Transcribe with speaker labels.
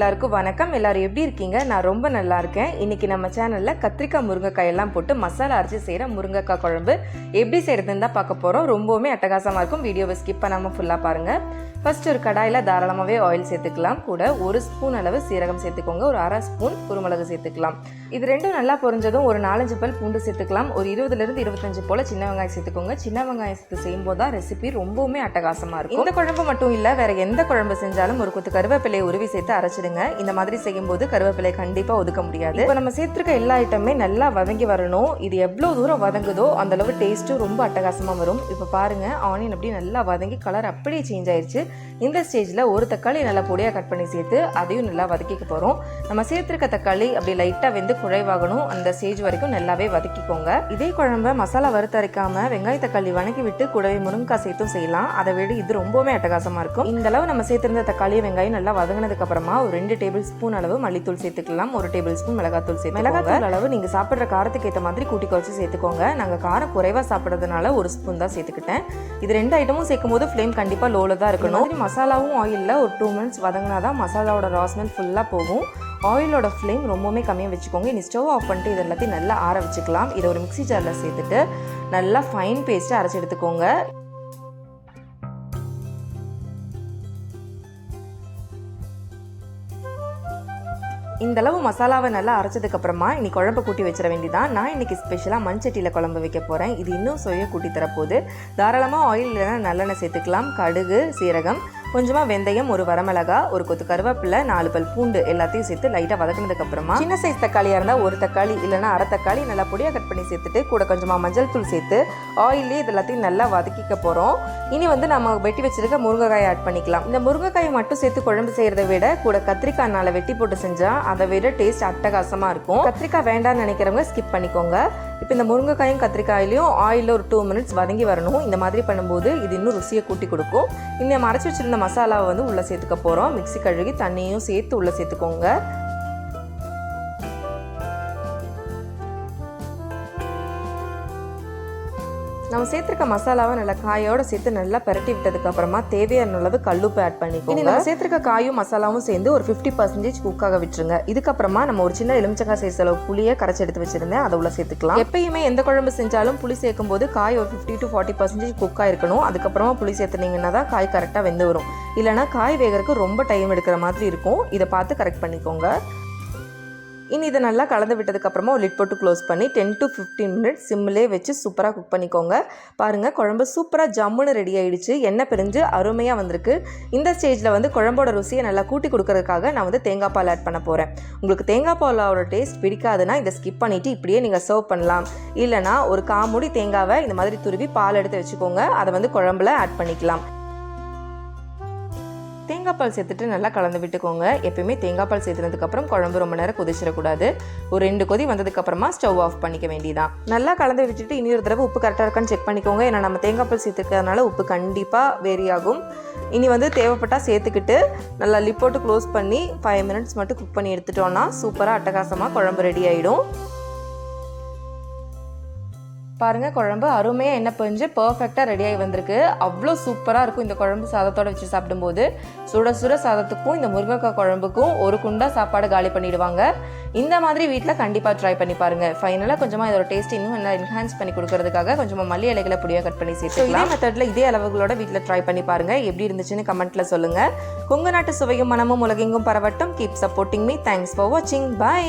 Speaker 1: எல்லாருக்கும் வணக்கம். எல்லாரும் எப்படி இருக்கீங்க? நான் ரொம்ப நல்லா இருக்கேன். இன்னைக்கு நம்ம சேனல்ல கத்திரிக்காய் முருங்கைக்காய் எல்லாம் போட்டு மசாலா அரைச்சி செய்கிற முருங்கைக்காய் குழம்பு. எப்படி செய்யறதுன்னு தான் பார்க்க போறோம். ரொம்பவுமே அட்டகாசமா இருக்கும். வீடியோவை ஸ்கிப் பண்ணாமல் ஃபுல்லாக பாருங்க. ஃபர்ஸ்ட் ஒரு கடாயில் தாராளமாகவே ஆயில் சேர்த்துக்கலாம். கூட ஒரு ஸ்பூன் அளவு சீரகம் சேர்த்துக்கோங்க. ஒரு அரை ஸ்பூன் குருமிளகு சேர்த்துக்கலாம். இது ரெண்டும் நல்லா பொரிஞ்சதும் ஒரு நாலஞ்சு பல் பூண்டு சேர்த்துக்கலாம். ஒரு இருபதுலேருந்து இருபத்தஞ்சு போல் சின்ன வெங்காயம் சேர்த்துக்கோங்க. சின்ன வெங்காயம் சேர்த்து செய்யும்போது தான் ரெசிபி ரொம்பவுமே அட்டகாசமாக இருக்கும். இந்த குழம்பு மட்டும் இல்லை வேற எந்த குழம்பு செஞ்சாலும் ஒரு கொத்து கருவேப்பிலையை உருவி சேர்த்து அரைச்சிடுங்க. இந்த மாதிரி செய்யும்போது கருவேப்பிலை கண்டிப்பாக ஒதுக்க முடியாது. இப்போ நம்ம சேர்த்துருக்க எல்லா ஐட்டமே நல்லா வதங்கி வரணும். இது எவ்வளோ தூரம் வதங்குதோ அந்த அளவு டேஸ்ட்டும் ரொம்ப அட்டகாசமாக வரும். இப்போ பாருங்க ஆனியன் அப்படி நல்லா வதங்கி கலர் அப்படியே சேஞ்ச் ஆயிருச்சு. இந்த ஸ்டேஜில் ஒரு தக்காளி நல்லா பொடியாக கட் பண்ணி சேர்த்து அதையும் நல்லா வதக்கிக்க போகிறோம் நம்ம சேர்த்துருக்க தக்காளி அப்படி லைட்டாக வெந்து குழைவாகணும் அந்த ஸ்டேஜ் வரைக்கும் நல்லாவே வதக்கிக்கோங்க. இதே குழம்ப மசாலா வறுத்தரைக்காம வெங்காய தக்காளி வணக்கி விட்டு கூடவே முருங்கைக்காய் சேர்த்தும் செய்யலாம். அதை விட இது ரொம்பவுமே அட்டகாசமாக இருக்கும். இந்த அளவு நம்ம சேர்த்திருந்த தக்காளி வெங்காயம் நல்லா வதங்கினதுக்கு அப்புறமா ஒரு ரெண்டு டேபிள் ஸ்பூன் அளவு மல்லித்தூள் சேர்த்துக்கலாம். ஒரு டேபிள் ஸ்பூன் மிளகாத்தூள் சேர்த்து மிளகாத்தூள் அளவு நீங்கள் சாப்பிட்ற காரத்துக்கு ஏற்ற மாதிரி கூட்டி குறைச்சி சேர்த்துக்கோங்க. நாங்கள் காரம் குறைவாக சாப்பிட்றதுனால ஒரு ஸ்பூன் தான் சேர்த்துக்கிட்டேன். இது ரெண்டு ஐட்டமும் சேர்க்கும் போது ஃப்ளேம் கண்டிப்பாக லோவில் தான் இருக்கணும். மசாலாவும் ஆயிலில் ஒரு டூ மினிட்ஸ் வதங்கினா தான் மசாலாவோட ராஸ்மெல் ஃபுல்லாக போகும். ஆயிலோட ஃப்ளேம் ரொம்பவுமே கம்மியாக வச்சுக்கோங்க. இனி ஸ்டவ் ஆஃப் பண்ணிட்டு இது எல்லாத்தையும் நல்லா ஆற வச்சுக்கலாம். இதை ஒரு மிக்ஸி ஜாரில் சேர்த்துட்டு நல்லா ஃபைன் பேஸ்ட்டு அரைச்சி எடுத்துக்கோங்க. இந்த அளவு மசாலாவை நல்லா அரைச்சதுக்கு அப்புறமா இன்னைக்கு குழம்பு கூட்டி வச்சிட வேண்டிதான் நான் இன்றைக்கி ஸ்பெஷலாக மண்சட்டியில் குழம்பு வைக்க போகிறேன் இது இன்னும் சுவையை கூட்டி தரப்போகுது தாராளமாக ஆயில் இல்லைன்னா நல்லெண்ணெய் சேர்த்துக்கலாம். கடுகு சீரகம் கொஞ்சமாக வெந்தயம் ஒரு வரமிளகா ஒரு கொத்து கருவேப்பிலை நாலு பல் பூண்டு எல்லாத்தையும் சேர்த்து லைட்டாக வதக்கினதுக்கப்புறமா சின்ன சைஸ் தக்காளியாக இருந்தால் ஒரு தக்காளி இல்லைனா அரை தக்காளி நல்லா பொடியாக கட் பண்ணி சேர்த்துட்டு கூட கொஞ்சமாக மஞ்சள் தூள் சேர்த்து ஆயிலே இது எல்லாத்தையும் நல்லா வதக்கிக்க போகிறோம் இனி வந்து நம்ம வெட்டி வச்சிருக்க முருங்கைக்காயை ஆட் பண்ணிக்கலாம். இந்த முருங்கைக்காயை மட்டும் சேர்த்து குழம்பு செய்கிறத விட கூட கத்திரிக்காய் நாளை வெட்டி போட்டு செஞ்சால் அதை விட டேஸ்ட் அட்டகாசமாக இருக்கும். கத்திரிக்காய் வேண்டாம்னு நினைக்கிறவங்க ஸ்கிப் பண்ணிக்கோங்க. இப்போ இந்த முருங்கைக்காயும் கத்திரிக்காயிலையும் ஆயிலில் ஒரு டூ மினிட்ஸ் வதங்கி வரணும். இந்த மாதிரி பண்ணும்போது இது இன்னும் ருசியை கூட்டி கொடுக்கும். இன்னும் மறைச்சி வச்சிருந்த மசாலாவை வந்து உள்ளே சேர்த்துக்க போகிறோம் மிக்ஸி கழுகி தண்ணியும் சேர்த்து உள்ளே சேர்த்துக்கோங்க. நம்ம சேர்த்துருக்க மசாலாவை நல்லா காயோட சேர்த்து நல்லா பரட்டி விட்டதுக்கு அப்புறமா தேவையான அளவு கல்லுப்பு ஆட் பண்ணிக்கோங்க. நம்ம சேர்த்துருக்க காயும் மசாலாவும் சேர்ந்து ஒரு ஃபிஃப்டி பர்சன்டேஜ் குக்காக விட்டுருங்க. இதுக்கப்புறமா நம்ம ஒரு சின்ன எலுமிச்சக்காய் சைஸ் அளவு புளியை கரைச்சி எடுத்து வச்சிருந்தேன். அதை உள்ள சேர்த்துக்கலாம். எப்பயுமே எந்த குழம்பு செஞ்சாலும் புளி சேர்க்கும் போது காய் ஒரு ஃபிஃப்டி டு ஃபார்ட்டி பர்சன்டேஜ் குக்காக இருக்கணும் அதுக்கப்புறமா புளி சேர்த்துனீங்கன்னா தான் காய் கரெக்டாக வெந்து வரும். இல்லைனா காய் வேகிறதுக்கு ரொம்ப டைம் எடுக்கிற மாதிரி இருக்கும். இதை பார்த்து கரெக்ட் பண்ணிக்கோங்க. இனி இதை நல்லா கலந்து விட்டதுக்கப்புறமா ஒரு லிட் போட்டு க்ளோஸ் பண்ணி டென் டு ஃபிஃப்டீன் மினிட்ஸ் சிம்மிலே வச்சு சூப்பராக குக் பண்ணிக்கோங்க. பாருங்கள் குழம்பு சூப்பராக ஜம்முன்னு ரெடி ஆகிடுச்சு எண்ணெய் பிரிஞ்சு அருமையாக வந்திருக்கு. இந்த ஸ்டேஜில் வந்து குழம்போட ருசியை நல்லா கூட்டி கொடுக்கறதுக்காக நான் வந்து தேங்காய் பால் ஆட் பண்ண போகிறேன் உங்களுக்கு தேங்காய் பாலோட டேஸ்ட் பிடிக்காதுன்னா இதை ஸ்கிப் பண்ணிவிட்டு இப்படியே நீங்கள் சர்வ் பண்ணலாம். இல்லைனா ஒரு காமுடி தேங்காவை இந்த மாதிரி துருவி பால் எடுத்து வச்சுக்கோங்க. அதை வந்து குழம்புல ஆட் பண்ணிக்கலாம். தேங்காய் பால் சேர்த்துட்டு நல்லா கலந்து விட்டுக்கோங்க. எப்பயுமே தேங்காய் பால் சேர்த்துனதுக்கப்புறம் குழம்பு ரொம்ப நேரம் கொதிச்சிடக்கூடாது. ஒரு ரெண்டு கொதி வந்ததுக்கப்புறமா ஸ்டவ் ஆஃப் பண்ணிக்க வேண்டியதான் நல்லா கலந்து விட்டுட்டு இனி ஒரு தடவை உப்பு கரெக்டாக இருக்கான்னு செக் பண்ணிக்கோங்க. ஏன்னா நம்ம தேங்காய் பால் சேர்த்துக்கிறதுனால உப்பு கண்டிப்பாக வேரி ஆகும் இனி வந்து தேவைப்பட்டால் சேர்த்துக்கிட்டு நல்லா லிப் போட்டு க்ளோஸ் பண்ணி ஃபைவ் மினிட்ஸ் மட்டும் குக் பண்ணி எடுத்துட்டோன்னா சூப்பராக அட்டகாசமாக குழம்பு ரெடி ஆகிடும் பாருங்கள் குழம்பு அருமையாக எண்ணெய் பிஞ்சு பர்ஃபெக்டாக ரெடியாகி வந்திருக்கு. அவ்வளோ சூப்பராக இருக்கும் இந்த குழம்பு சாதத்தோடு வச்சு சாப்பிடும்போது. சுட சுட சாதத்துக்கும் இந்த முருங்கைக்காய் குழம்புக்கும் ஒரு குண்டா சாப்பாடு காலி பண்ணிடுவாங்க. இந்த மாதிரி வீட்டில் கண்டிப்பாக ட்ரை பண்ணி பாருங்கள் ஃபைனலாக கொஞ்சமாக இதோட டேஸ்ட் இன்னும் நல்லா என்ஹான்ஸ் பண்ணி கொடுக்கறதுக்காக கொஞ்சமாக மல்லி இலைகளை பொடியாக கட் பண்ணி சேர்த்து இதே மெத்தடில் இதே அளவுகளோட வீட்டில் ட்ரை பண்ணி பாருங்கள் எப்படி இருந்துச்சுன்னு கமெண்ட்டில் சொல்லுங்கள் கொங்கு நாட்டு சுவையும் மனமும் உலகெங்கும் பரவட்டும். Keep supporting me thanks for வாட்சிங் பை